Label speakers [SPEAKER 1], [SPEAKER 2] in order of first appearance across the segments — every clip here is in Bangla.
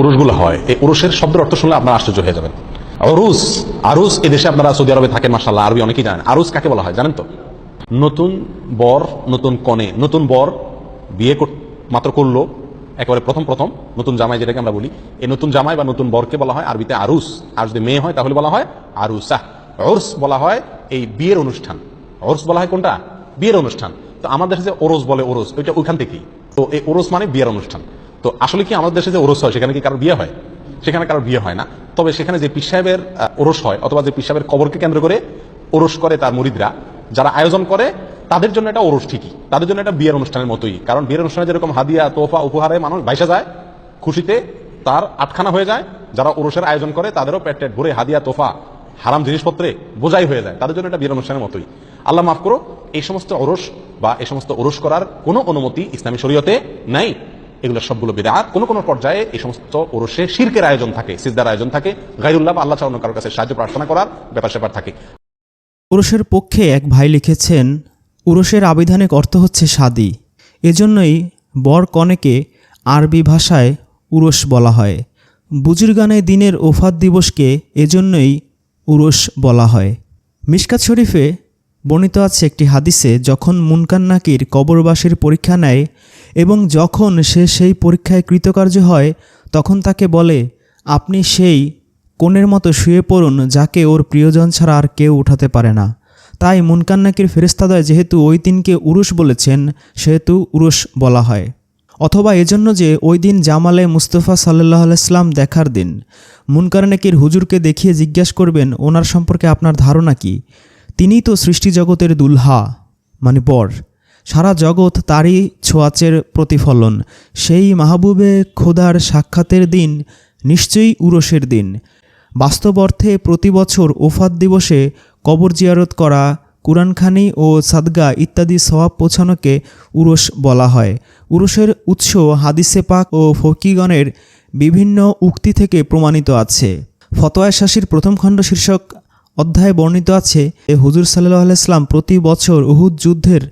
[SPEAKER 1] উরুসগুলো হয়, এই উরুসের শব্দের অর্থ শুনলে আপনারা আশ্চর্য হয়ে যাবেন। অরুস আরুস এই দেশে আপনারা সৌদি আরবে থাকেন মাসাল্লাহ আরবি অনেকেই জানেন। আরুস কাকে বলা হয় জানেন তো? নতুন বর, নতুন কনে, নতুন বর বিয়ে মাত্র করল, একেবারে প্রথম প্রথম, নতুন জামাই যেটাকে আমরা বলি, এই নতুন জামাই বা নতুন বরকে বলা হয় আরবিতে আরুস। আর যদি মেয়ে হয় তাহলে বলা হয় আরুসা। অর্স বলা হয় এই বিয়ের অনুষ্ঠান। অর্স বলা হয় কোনটা? বিয়ের অনুষ্ঠান। তো আমাদের দেশে ওরস বলে ওরস, ওইটা ওইখান থেকেই। তো এই ওরস মানে বিয়ের অনুষ্ঠান। তো আসলে কি আমাদের দেশে যে ওরস হয়, সেখানে কি কারোর বিয়ে হয়? সেখানে কারোর বিয়ে হয় না। তবে সেখানে যে পিস সাহেবের ওরস হয়, অথবা যে পিস সাহেবের কবরকে কেন্দ্র করে ওরস করে তার মুরিদরা, যারা আয়োজন করে, তাদের জন্য এটা ওরস ঠিকই। তাদের জন্য এটা বিয়ের অনুষ্ঠানের মতোই। কারণ বিয়ের অনুষ্ঠানে যেরকম হাদিয়া তোফা উপহারে মানুষ বাইসা যায়, খুশিতে তার আটখানা হয়ে যায়। যারা ওরসের আয়োজন করে, তাদেরও পেট টেট ভরে হাদিয়া তোফা হারাম জিনিসপত্রে বোঝাই হয়ে যায়। তাদের জন্য এটা বিয়ের অনুষ্ঠানের মতোই। আল্লাহ মাফ করো, এই সমস্ত ওরস বা এই সমস্ত ওরস করার কোনো অনুমতি ইসলামী শরীয়তে নাই। এগুলো সবগুলো বিদাত। কোনো কোনো পর্যায়ে এই সমস্ত ওরসে শিরকের আয়োজন থাকে, সিজদার আয়োজন থাকে। গাইরুল্লাহ আল্লাহ চালানো কারোর কাছে সাহায্য প্রার্থনা করার ব্যাপার স্যাপার থাকে।
[SPEAKER 2] উরসের পক্ষে এক ভাই লিখেছেন উরসের আবিধানিক অর্থ হচ্ছে শাদি এজন্যই বর কনেকে আরবি ভাষায় উরস বলা হয়। বুজুর্গানে দিনের ওফাত দিবসকে এজন্যই উরস বলা হয়। মিশকাত শরীফে বর্ণিত আছে একটি হাদিসে, যখন মুনকান্নাকির কবরবাসীর পরীক্ষা নেয় এবং যখন সে সেই পরীক্ষায় কৃতকার্য হয়, তখন তাকে বলে, আপনি সেই কোণের মতো শুয়ে পড়ুন যাকে ওর প্রিয়জন ছাড়া আর কেউ উঠাতে পারে না। তাই মুনকান্নাকির ফেরেস্তাদয় যেহেতু ওই দিনকে উরুস বলেছেন, সেহেতু উরুস বলা হয়। অথবা এজন্য যে ওই দিন জামালে মুস্তফা সাল্লাহ আলাইসলাম দেখার দিন। মুনকারনাকির হুজুরকে দেখিয়ে জিজ্ঞেস করবেন, ওনার সম্পর্কে আপনার ধারণা কি? তিনিই তো সৃষ্টি জগতের দুলহা মানে বর সারা জগৎ তারই ছোঁয়াচের প্রতিফলন। সেই মাহবুবে খোদার সাক্ষাতের দিন নিশ্চয়ই উরসের দিন। বাস্তব অর্থে প্রতি বছর ওফাত দিবসে কবর জিয়ারত করা, কুরআনখানি ও সাদগা ইত্যাদি সওয়াব পৌঁছানোকে উরস বলা হয়। উরসের উৎস হাদিসে পাক ও ফকিগণের বিভিন্ন উক্তি থেকে প্রমাণিত আছে। ফতোয়া শাসির প্রথম খণ্ড শীর্ষক অধ্যায়ে বর্ণিত আছে এ হুজুর সাল্লাহ আলাইসলাম প্রতি বছর উহুদ যুদ্ধের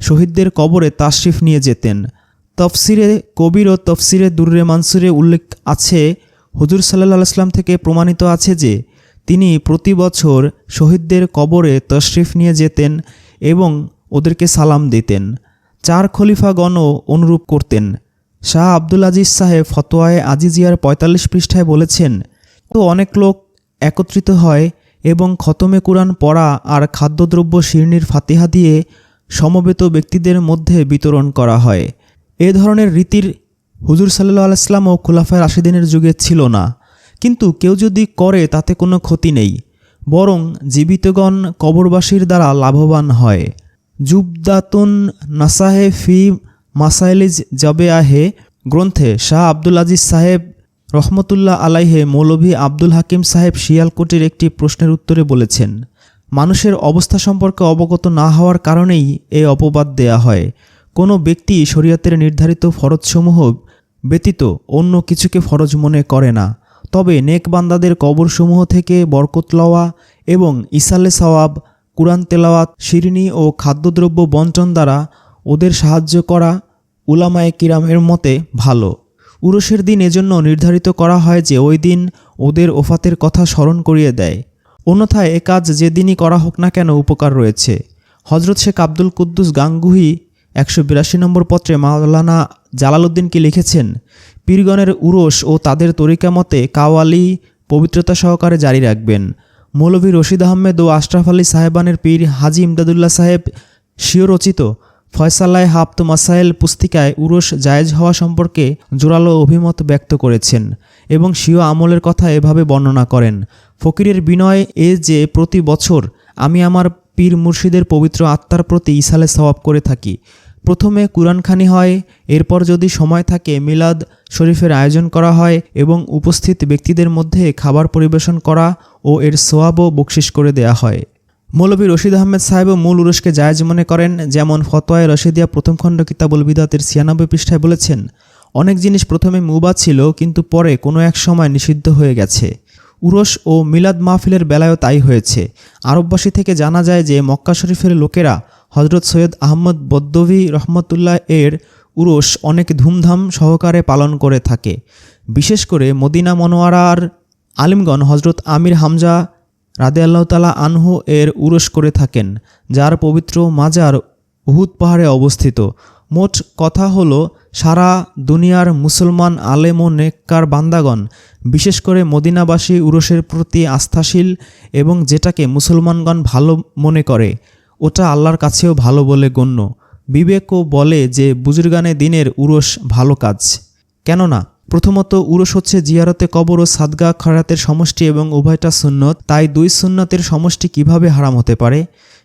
[SPEAKER 2] শহীদদের কবরে তাশরিফ নিয়ে যেতেন। তফসিরে কবির ও তফসিরে দুর্রে মানসুরে উল্লেখ আছে, হুজুর সাল্লাহ আলাইসলাম থেকে প্রমাণিত আছে যে তিনি প্রতি বছর শহীদদের কবরে তশরিফ নিয়ে যেতেন এবং ওদেরকে সালাম দিতেন। চার খলিফাগণও অনুরূপ করতেন। শাহ আব্দুল আজিজ সাহেব ফতোয়ায় আজিজিয়ার পঁয়তাল্লিশ পৃষ্ঠায় বলেছেন, তো অনেক লোক একত্রিত হয় এবং খতমে কোরআন পড়া আর খাদ্যদ্রব্য শিরনির ফাতিহা দিয়ে সমবেত ব্যক্তিদের মধ্যে বিতরণ করা হয়। এ ধরনের রীতির হুজুর সাল্লাহ আলাইসলাম ও খুলাফায় রাশিদিনের যুগে ছিল না। কিন্তু কেউ যদি করে, তাতে কোনো ক্ষতি নেই। বরং জীবিতগণ কবরবাসীর দ্বারা লাভবান হয়। জুবদাতুন নাসাহে ফি মাসাইলিজ জাবে আহে গ্রন্থে শাহ আব্দুল আজিজ সাহেব রহমতুল্লাহ আলাইহে মৌলভী আব্দুল হাকিম সাহেব শিয়ালকোটের একটি প্রশ্নের উত্তরে বলেছেন, মানুষের অবস্থা সম্পর্কে অবগত না হওয়ার কারণেই এ অপবাদ দেয়া হয়। কোনো ব্যক্তি শরীয়তের নির্ধারিত ফরজসমূহ ব্যতীত অন্য কিছুকে ফরজ মনে করে না। তবে নেক বান্দাদের কবরসমূহ থেকে বরকত লওয়া এবং ইসালে সওয়াব, কুরআন তেলাওয়াত, শিরিনি ও খাদ্যদ্রব্য বন্টন দ্বারা ওদের সাহায্য করা উলামায়ে কিরামের মতে ভালো। উরসের দিন এজন্য নির্ধারিত করা হয় যে ওই দিন ওদের ওফাতের কথা স্মরণ করিয়ে দেয়। অন্যথায় এ কাজ যেদিনই করা হোক না কেন উপকার রয়েছে। হজরত শেখ আব্দুল কুদ্দুস গাঙ্গুহি একশো বিরাশি নম্বর পত্রে মাওলানা জালালউদ্দিনকে লিখেছেন, পীরগণের উরস ও তাদের তরিকা মতে কাওয়ালি পবিত্রতা সহকারে জারি রাখবেন। মৌলভী রশিদ আহমেদ ও আশরাফ আলী সাহেবানের পীর হাজি ইমদাদুল্লাহ সাহেব স্বীয় রচিত ফয়সালায় হাফত মাসাইল পুস্তিকায় উরস জায়েজ হওয়া সম্পর্কে জোরালো অভিমত ব্যক্ত করেছেন এবং স্বীয় আমলের কথা এভাবে বর্ণনা করেন। ফকিরের বিনয় এ যে প্রতি বছর আমি আমার পীর মুর্শিদের পবিত্র আত্মার প্রতি ইসালে সওয়াব করে থাকি। প্রথমে কুরআনখানি হয়, এরপর যদি সময় থাকে মিলাদ শরীফের আয়োজন করা হয় এবং উপস্থিত ব্যক্তিদের মধ্যে খাবার পরিবেশন করা ও এর সোয়াবও বকশিস করে দেয়া হয়। মৌলভী রশিদ আহমেদ সাহেবও মূল উরসকে জায়জ মনে করেন, যেমন ফতোয়ায় রশিদিয়া প্রথম খণ্ড কিতাবুল বিদাতের ছিয়ানব্বই পৃষ্ঠায় বলেছেন, অনেক জিনিস প্রথমে মুবাদ ছিল, কিন্তু পরে কোনো এক সময় নিষিদ্ধ হয়ে গেছে। উরস ও মিলাদ মাহফিলের বেলায়ও তাই হয়েছে। আরববাসী থেকে জানা যায় যে মক্কা শরীফের লোকেরা হজরত সৈয়দ আহমদ বদ্দভি রহমতুল্লাহ এর উরস অনেক ধুমধাম সহকারে পালন করে থাকে। বিশেষ করে মদিনা মনোয়ারার আলিমগণ হজরত আমির হামজা রাদে আল্লাহ তালা আনহু এর উরস করে থাকেন, যার পবিত্র মাজার উহুদ পাহাড়ে অবস্থিত। মোট কথা হলো, সারা দুনিয়ার মুসলমান আলেম ও নেককার বান্দাগণ, বিশেষ করে মদিনাবাসী উরসের প্রতি আস্থাশীল এবং যেটাকে মুসলমানগণ ভালো মনে করে, ওটা আল্লাহর কাছেও ভালো বলে গণ্য। বিবেকও বলে যে, বুজুর্গানে দিনের উরস ভালো কাজ। কেননা প্রথমত উরস হচ্ছে জিয়ারতে কবর ও সাদগা খরাতের সমষ্টি এবং উভয়টা সুন্নত। তাই দুই সুন্নতের সমষ্টি কীভাবে হারাম হতে পারে?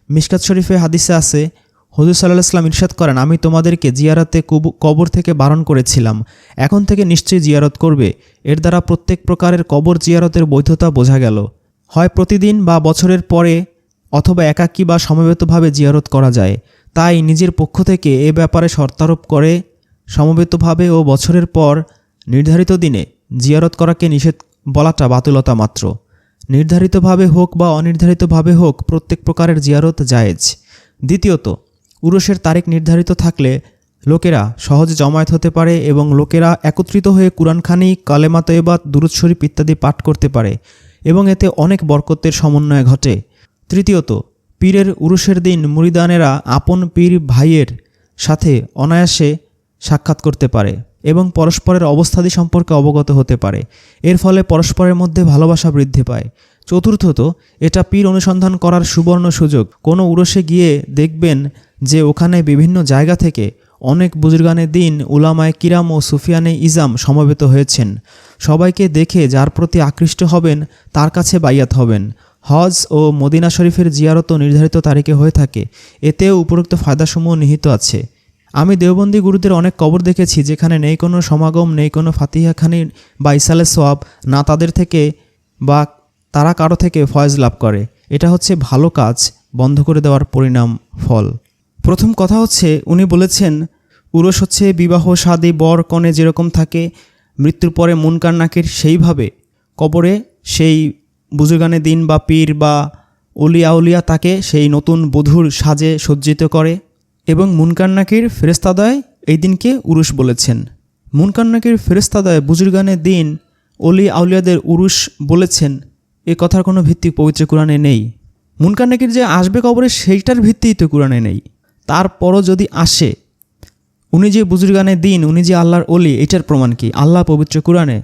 [SPEAKER 2] মিশকাত শরীফে হাদিসে আছে, হজুর সাল্লাহ ইসলাম ইরশাদ করেন, আমি তোমাদেরকে জিয়ারতে কব- কবর থেকে বারণ করেছিলাম। এখন থেকে নিশ্চয়ই জিয়ারত করবে। এর দ্বারা প্রত্যেক প্রকারের কবর জিয়ারতের বৈধতা বোঝা গেল। হয় প্রতিদিন বা বছরের পরে অথবা একাকী বা সমবেতভাবে জিয়ারত করা যায়। তাই নিজের পক্ষ থেকে এ ব্যাপারে শর্তারোপ করে সমবেতভাবে ও বছরের পর নির্ধারিত দিনে জিয়ারত করাকে নিষেধ বলাটা বাতুলতা মাত্র। নির্ধারিতভাবে হোক বা অনির্ধারিতভাবে হোক, প্রত্যেক প্রকারের জিয়ারত জায়েজ। দ্বিতীয়ত উরসের তারিখ নির্ধারিত থাকলে লোকেরা সহজে জমায়েত হতে পারে এবং লোকেরা একত্রিত হয়ে কুরআনখানি, কালেমা তৈবাত দুরুদ শরীফ ইত্যাদি পাঠ করতে পারে এবং এতে অনেক বরকতের সমন্বয় ঘটে। তৃতীয়ত, পীরের উরুষের দিন মুরিদানেরা আপন পীর ভাইয়ের সাথে অনায়াসে সাক্ষাৎ করতে পারে। এবং পরস্পরের অবস্থাদি সম্পর্কে অবগত হতে পারে। এর ফলে পরস্পরের মধ্যে ভালোবাসা বৃদ্ধি পায়। চতুর্থত, এটা পীর অনুসন্ধান করার সুবর্ণ সুযোগ। কোনো উরসে গিয়ে দেখবেন যে ওখানে বিভিন্ন জায়গা থেকে অনেক বুজুর্গানের দিন উলামায় কিরাম ও সুফিয়ানে ইজাম সমবেত হয়েছেন। সবাইকে দেখে যার প্রতি আকৃষ্ট হবেন, তার কাছে বাইয়াত হবেন। হজ ও মদিনা শরীফের জিয়ারত নির্ধারিত তারিখে হয়ে থাকে। এতেও উপরোক্ত ফায়দাসমূহ নিহিত আছে। আমি দেওবন্দি গুরুদের অনেক কবর দেখেছি যেখানে নেই কোনো সমাগম, নেই কোনো ফাতিহাখানি বা ইসালে সোয়াব না তাদের থেকে বা তারা কারও থেকে ফয়েজ লাভ করে। এটা হচ্ছে ভালো কাজ, বন্ধ করে দেওয়ার পরিণাম, ফল। প্রথম কথা হচ্ছে, উনি বলেছেন, উরস হচ্ছে বিবাহ, শাদী, বর, কনে যেরকম থাকে, মৃত্যুর পরে মুনকার নাকির সেইভাবে কবরে সেই বুজুগানে দিন বা পীর বা অলিয়া উলিয়া তাকে সেই নতুন বধূর সাজে সজ্জিত করে। এবং মুনকার নাকির ফেরেস্তাদয় এই দিনকে উরুস বলেছেন। মুনকার নাকির ফেরেস্তাদয় বুজুর্গানের দিন অলি আউলিয়াদের উরুশ বলেছেন, এ কথার কোনো ভিত্তি পবিত্র কোরআনে নেই। মুনকার নাকির যে আসবে কবরে সেইটার ভিত্তিই তো কোরআনে নেই। তারপরও যদি আসে, উনি যে বুজুর্গানের দিন, উনি যে আল্লাহর অলি এটার প্রমাণ কি? আল্লাহ পবিত্র কোরআনে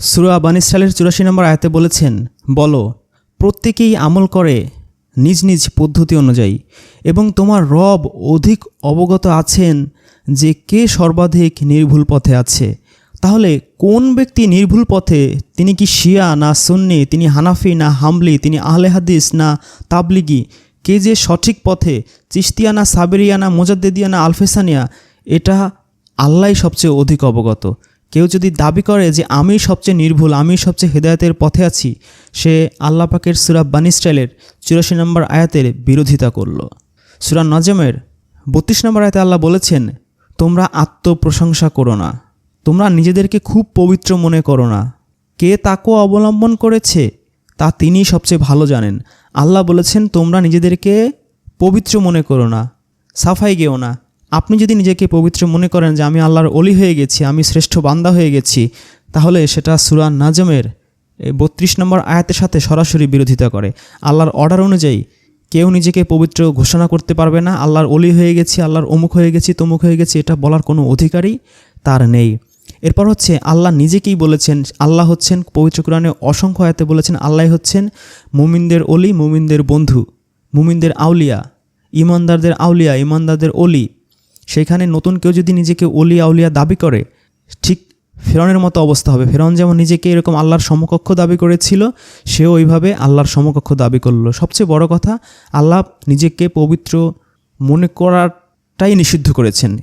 [SPEAKER 2] সুরা বানিসালের চুরাশি নম্বর আয়াতে বলেছেন, বলো, প্রত্যেকেই আমল করে নিজ নিজ পদ্ধতি অনুযায়ী এবং তোমার রব অধিক অবগত আছেন যে কে সর্বাধিক নির্ভুল পথে আছে। তাহলে কোন ব্যক্তি নির্ভুল পথে? তিনি কি শিয়া না সুন্নি? তিনি হানাফি না হামলি? তিনি আহলে হাদিস না তাবলিগি? কে যে সঠিক পথে? চিস্তিয়া না সাবেরিয়া না মোজাদ্দেদিয়া না আলফেসানিয়া? এটা আল্লাহ সবচেয়ে অধিক অবগত। কেউ যদি দাবি করে যে আমি সবচেয়ে নির্ভুল, আমি সবচেয়ে হেদায়তের পথে আছি, সে আল্লাহ পাকের সুরা বানিস্টাইলের চুরাশি নম্বর আয়াতের বিরোধিতা করল। সুরা নজমের বত্রিশ নম্বর আয়াতে আল্লাহ বলেছেন, তোমরা আত্মপ্রশংসা করো না। তোমরা নিজেদেরকে খুব পবিত্র মনে করো না। কে তাকে অবলম্বন করেছে, তা তিনি সবচেয়ে ভালো জানেন। আল্লাহ বলেছেন, তোমরা নিজেদেরকে পবিত্র মনে করো না। সাফাই গেও না। আপনি যদি নিজেকে পবিত্র মনে করেন যে আমি আল্লাহর অলি হয়ে গেছি, আমি শ্রেষ্ঠ বান্দা হয়ে গেছি, তাহলে সেটা সুরা নাজমের বত্রিশ নম্বর আয়াতের সাথে সরাসরি বিরোধিতা করে। আল্লাহর অর্ডার অনুযায়ী কেউ নিজেকে পবিত্র ঘোষণা করতে পারবে না, আল্লাহর অলি হয়ে গেছি, আল্লাহর অমুক হয়ে গেছি, তমুক হয়ে গেছি, এটা বলার কোনো অধিকারই তার নেই। এরপর হচ্ছে আল্লাহ নিজেকেই বলেছেন, আল্লাহ হচ্ছেন, পবিত্র কোরআনে অসংখ্য আয়াতে বলেছেন আল্লাহ হচ্ছেন মুমিনদের অলি, মুমিনদের বন্ধু, মুমিনদের আউলিয়া, ইমানদারদের আউলিয়া, ইমানদারদের অলি সেখানে নতুন কেউ যদি নিজেকে অলি আউলিয়া দাবি করে, ঠিক ফেরনের মতো অবস্থা হবে। ফেরন যেমন নিজেকে এরকম আল্লাহর সমকক্ষ দাবি করেছিল, সেও ওইভাবে আল্লাহর সমকক্ষ দাবি করল। সবচেয়ে বড় কথা, আল্লাহ নিজেকে পবিত্র মনে করাটাই নিষিদ্ধ করেছেন।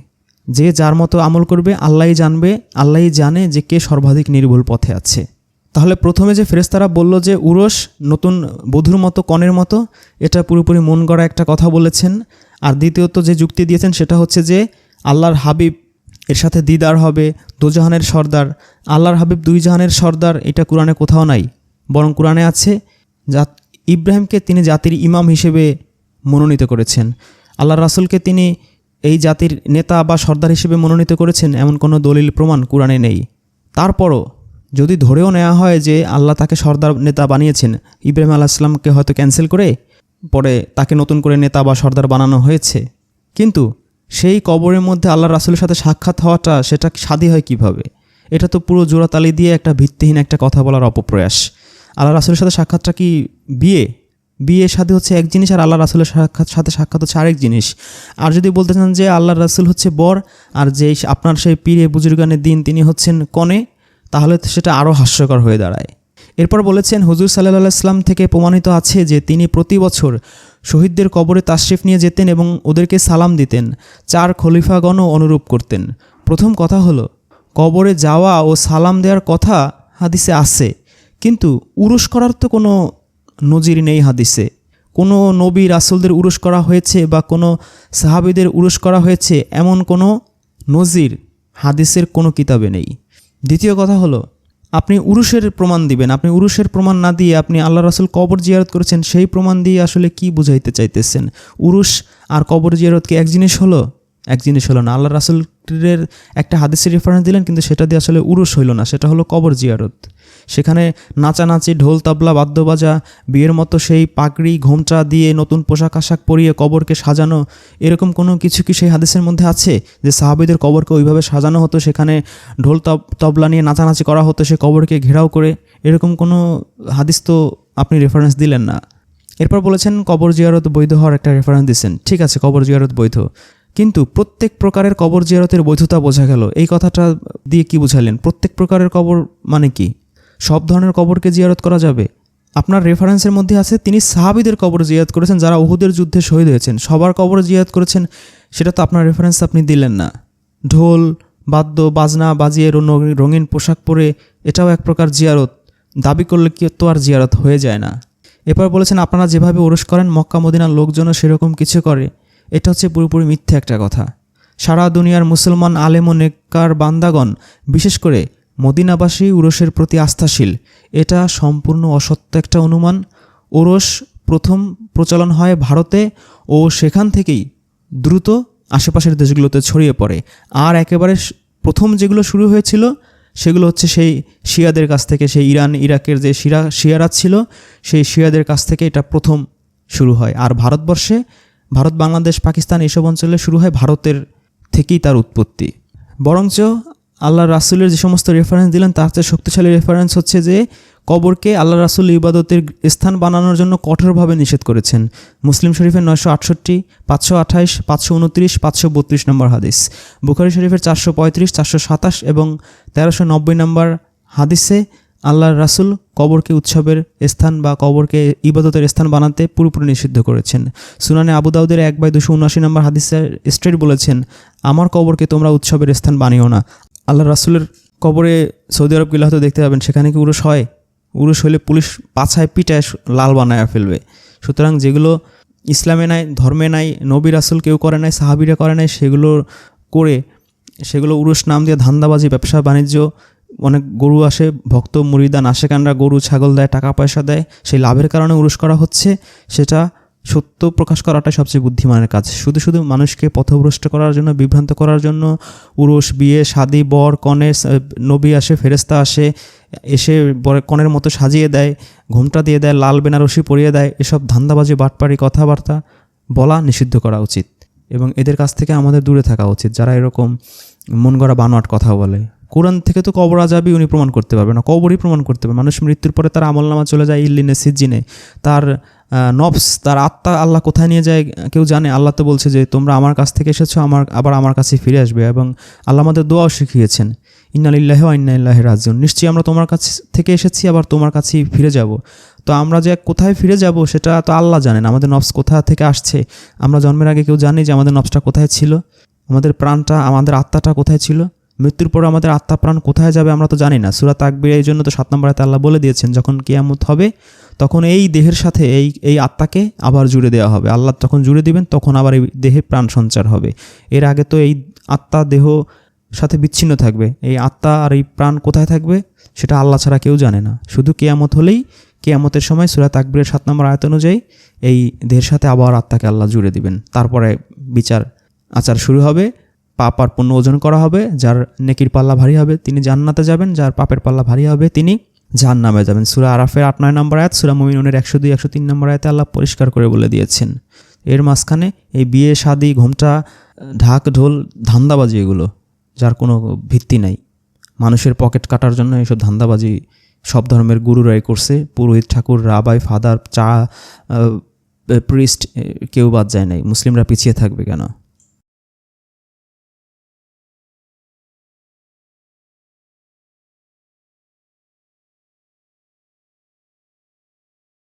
[SPEAKER 2] যে যার মতো আমল করবে, আল্লাহই জানবে, আল্লাহই জানে যে কে সর্বাধিক নির্ভুল পথে আছে। তাহলে প্রথমে যে ফেরেস্তারা বলল যে, উরস নতুন বধুর মতো, কনের মতো, এটা পুরোপুরি মন গড়া একটা কথা বলেছেন। আর দ্বিতীয়ত যে যুক্তি দিয়েছেন সেটা হচ্ছে যে আল্লাহর হাবিব এর সাথে দিদার হবে, দুজাহানের সর্দার। আল্লাহর হাবিব দুই জাহানের সর্দার, এটা কোরআনে কোথাও নাই। বরং কোরআনে আছে, যা ইব্রাহিমকে তিনি জাতির ইমাম হিসেবে মনোনীত করেছেন। আল্লাহ রাসুলকে তিনি এই জাতির নেতা বা সর্দার হিসেবে মনোনীত করেছেন, এমন কোনো দলিল প্রমাণ কোরআনে নেই। তারপরও যদি ধরেও নেওয়া হয় যে আল্লাহ তাকে সর্দার নেতা বানিয়েছেন, ইব্রাহিম আলাহিসামকে হয়তো ক্যান্সেল করে পরে তাকে নতুন করে নেতা বা সর্দার বানানো হয়েছে। কিন্তু সেই কবরের মধ্যে আল্লাহ রাসুলের সাথে সাক্ষাৎ হওয়াটা সেটা সাদী হয় কীভাবে? এটা তো পুরো জোড়াতালি দিয়ে একটা ভিত্তিহীন একটা কথা বলার অপপ্রয়াস। আল্লাহ রাসুলের সাথে সাক্ষাৎটা কি বিয়ে? বিয়ের সাথে হচ্ছে এক জিনিস আর আল্লাহ রাসুলের সাক্ষাৎ, সাথে সাক্ষাৎ হচ্ছে আরেক জিনিস। আর যদি বলতে চান যে আল্লাহ রাসুল হচ্ছে বর আর যে আপনার সেই পীরে বুজুর্গানের দিন তিনি হচ্ছেন কনে, তাহলে সেটা আরও হাস্যকর হয়ে দাঁড়ায়। এরপর বলেছেন, হুজুর সাল্লাহ ইসলাম থেকে প্রমাণিত আছে যে তিনি প্রতি বছর শহীদদের কবরে তাশরিফ নিয়ে যেতেন এবং ওদেরকে সালাম দিতেন। চার খলিফাগণও অনুরূপ করতেন। প্রথম কথা হলো, কবরে যাওয়া ও সালাম দেওয়ার কথা হাদিসে আছে, কিন্তু উরুস করার তো কোনো নজির নেই হাদিসে। কোনো নবী রাসুলদের উরুস করা হয়েছে বা কোনো সাহাবিদের উরুস করা হয়েছে এমন কোনো নজির হাদিসের কোনো কিতাবে নেই। দ্বিতীয় কথা হলো আপনি উরুষের প্রমাণ দিবেন। আপনি উরুষের প্রমাণ না দিয়ে আপনি আল্লাহ রাসুল কবর জিয়ারত করেছেন, সেই প্রমাণ দিয়ে আসলে কি বুঝাইতে চাইতেছেন? উরুষ আর কবর জিয়ারত কি এক জিনিস হলো? এক জিনিস হলো না, আল্লাহ রাসুলের একটা হাদিসের রেফারেন্স দিলেন, কিন্তু সেটা দিয়ে আসলে উরুষ হইল না, সেটা হলো কবর জিয়ারত। সেখানে নাচানাচি, ঢোল তাবলা, বাদ্যবাজা, বিয়ের মতো সেই পাগড়ি, ঘোমটা দিয়ে নতুন পোশাক আশাক পরিয়ে কবরকে সাজানো, এরকম কোনো কিছু কি সেই হাদিসের মধ্যে আছে? যে সাহাবিদের কবরকে ওইভাবে সাজানো হতো, সেখানে ঢোল তব- তবলা নিয়ে নাচানাচি করা হতো, সে কবরকে ঘেরাও করে, এরকম কোনো হাদিস তো আপনি রেফারেন্স দিলেন না। এরপর বলেছেন কবর জিয়ারত বৈধ হওয়ার একটা রেফারেন্স দিচ্ছেন ঠিক আছে, কবর জিয়ারত বৈধ। কিন্তু প্রত্যেক প্রকারের কবর জিয়ারতের বৈধতা বোঝা গেল। এই কথাটা দিয়ে কি বুঝালেন? প্রত্যেক প্রকারের কবর মানে কি? সব ধরনের কবরকে জিয়ারত করা যাবে? আপনার রেফারেন্সের মধ্যে আছে, তিনি সাহাবিদের কবর জিয়ারত করেছেন যারা উহুদের যুদ্ধে শহীদ হয়েছেন। সবার কবর জিয়ারত করেছেন, সেটা তো আপনার রেফারেন্স আপনি দিলেন না। ঢোল, বাদ্য, বাজনা, বাজিয়ে রঙ- রঙিন পোশাক পরে এটাও এক প্রকার জিয়ারত। দাবি করলে কি তো আর জিয়ারত হয়ে যায় না। এরপর বলেছেন, আপনারা যেভাবে ওরস করেন মক্কা মদিনার লোকজনও সেরকম কিছু করে। এটা হচ্ছে পুরোপুরি মিথ্যে একটা কথা। সারা দুনিয়ার মুসলমান আলেম ও নেককার বান্দাগণ, বিশেষ করে মদিনাবাসী উরসের প্রতি আস্থাশীল, এটা সম্পূর্ণ অসত্য একটা অনুমান। ওরস প্রথম প্রচলন হয় ভারতে ও সেখান থেকেই দ্রুত আশেপাশের দেশগুলোতে ছড়িয়ে পড়ে। আর একেবারে প্রথম যেগুলো শুরু হয়েছিল, সেগুলো হচ্ছে সেই শিয়াদের কাছ থেকে সেই ইরান, ইরাকের যে শিরা, শিয়ারা ছিল, সেই শিয়াদের কাছ থেকে এটা প্রথম শুরু হয়। আর ভারতবর্ষে ভারত, বাংলাদেশ, পাকিস্তান এসব অঞ্চলে শুরু হয় ভারতের থেকেই তার উৎপত্তি। বরঞ্চ আল্লাহ রাসুলের যে সমস্ত রেফারেন্স দিলেন, তার চেয়ে শক্তিশালী রেফারেন্স হচ্ছে যে কবরকে আল্লাহ রাসুল ইবাদতের স্থান বানানোর জন্য কঠোরভাবে নিষেধ করেছেন। মুসলিম শরীফের নয়শো আটষট্টি, পাঁচশো আঠাইশ, পাঁচশো উনত্রিশ, পাঁচশো বত্রিশ নম্বর হাদিস। বুখারি শরীফের চারশো পঁয়ত্রিশ, চারশো সাতাশ এবং তেরোশো নব্বই নম্বর হাদিসে আল্লাহর রাসুল কবরকে উৎসবের স্থান বা কবরকে ইবাদতের স্থান বানাতে পুরোপুরি নিষিদ্ধ করেছেন। সুনানে আবু দাউদের এক বাই দুশো উনআশি নম্বর হাদিসে স্ট্রেট বলেছেন, আমার কবরকে তোমরা উৎসবের স্থান বানিও না। আল্লাহ রাসুলের কবরে সৌদি আরব গেলে হয়তো দেখতে পাবেন, সেখানে কি উরুষ হয়? উরুষ হলে পুলিশ পাছায় পিটায় লাল বানায় ফেলবে। সুতরাং যেগুলো ইসলামে নাই, ধর্মে নাই, নবী রাসুল কেউ করে নাই, সাহাবিরা করে নাই, সেগুলো করে, সেগুলো উরুষ নাম দিয়ে ধান্দাবাজি, ব্যবসা, বাণিজ্য অনেক গরু আসে, ভক্ত মুরিদান আশেকানরা গরু, ছাগল দেয়, টাকা পয়সা দেয়। সেই লাভের কারণে উরুষ করা হচ্ছে। সেটা সত্য প্রকাশ করাটাই সবচেয়ে বুদ্ধিমানের কাজ। শুধু শুধু মানুষকে পথভ্রষ্ট করার জন্য, বিভ্রান্ত করার জন্য উরুষ, বিয়ে, শাদি, বর, কনে নবী আসে ফেরেস্তা আসে, এসে বর, কনের মতো সাজিয়ে দেয়, ঘোমটা দিয়ে দেয়, লাল বেনারসি পরিয়ে দেয়, এসব ধান্দাবাজি, বাটপাড়ি, কথাবার্তা বলা নিষিদ্ধ করা উচিত। এবং এদের কাছ থেকে আমাদের দূরে থাকা উচিত, যারা এরকম মন গড়া বানোয়াট কথা বলে। কোরআন থেকে তো কবর আজাবি উনি প্রমাণ করতে পারবে না। কবরই প্রমাণ করতে পারবে। মানুষ মৃত্যুর পরে তার আমলনামা চলে যায় ইল্লিনে সিজিনে তার নফস, তার আত্মা আল্লাহ কোথায় নিয়ে যায় কেউ জানে? আল্লাহ তো বলছে যে, তোমরা আমার কাছ থেকে এসেছ, আমার, আবার আমার কাছে ফিরে আসবে। এবং আল্লাহ আমাদের দোয়াও শিখিয়েছেন ইন্নালিল্লাহ ইন্নাইল্লাহ রাজিউন। নিশ্চয়ই আমরা তোমার কাছ থেকে এসেছি, আবার তোমার কাছেই ফিরে যাব। তো আমরা যে কোথায় ফিরে যাব, সেটা তো আল্লাহ জানেন। আমাদের নফস কোথা থেকে আসছে? আমরা জন্মের আগে কেউ জানি যে আমাদের নফসটা কোথায় ছিল? আমাদের প্রাণটা, আমাদের আত্মাটা কোথায় ছিল? মৃত্যুর পর আমাদের আত্মা প্রাণ কোথায় যাবে আমরা তো জানি না। সুরা তাকবির এই জন্য তো সাত নম্বর আল্লাহ বলে দিয়েছেন, যখন কিয়ামত হবে, তখন এই দেহের সাথে এই এই আত্মাকে আবার জুড়ে দেওয়া হবে। আল্লাহ তখন জুড়ে দিবেন, তখন আবার এই দেহে প্রাণ সঞ্চার হবে। এর আগে তো এই আত্মা দেহ সাথে বিচ্ছিন্ন থাকবে। এই আত্মা আর এই প্রাণ কোথায় থাকবে, সেটা আল্লাহ ছাড়া কেউ জানে না। শুধু কেয়ামত হলেই, কেয়ামতের সময় সুরাত আকবরের সাত নম্বর আয়ত অনুযায়ী এই দেহের সাথে আবার আত্মাকে আল্লাহ জুড়ে দিবেন। তারপরে বিচার, আচার শুরু হবে। পাপ আর পুণ্য ওজন করা হবে, যার নেকির পাল্লা ভারী হবে, তিনি জান্নাতে যাবেন, যার পাপের পাল্লা ভারী হবে, তিনি জাহান নামে যাবেন। সুরা আরাফের আট, নয় নম্বর আয়াত, সুরা মমিনুনের একশো দুই, একশো তিন নম্বর আয়াতে আল্লাহ পরিষ্কার করে বলে দিয়েছেন। এর মাঝখানে এই বিয়ে, শাদি, ঘোমটা, ঢাক, ঢোল, ধান্দাবাজি এগুলো, যার কোনো ভিত্তি নাই। মানুষের পকেট কাটার জন্য এইসব ধান্দাবাজি সব ধর্মের গুরুরাই করছে। পুরোহিত ঠাকুর, রাবাই, ফাদার, চা প্রিস্ট কেউ বাদ যায় নাই। মুসলিমরা পিছিয়ে থাকবে কেন?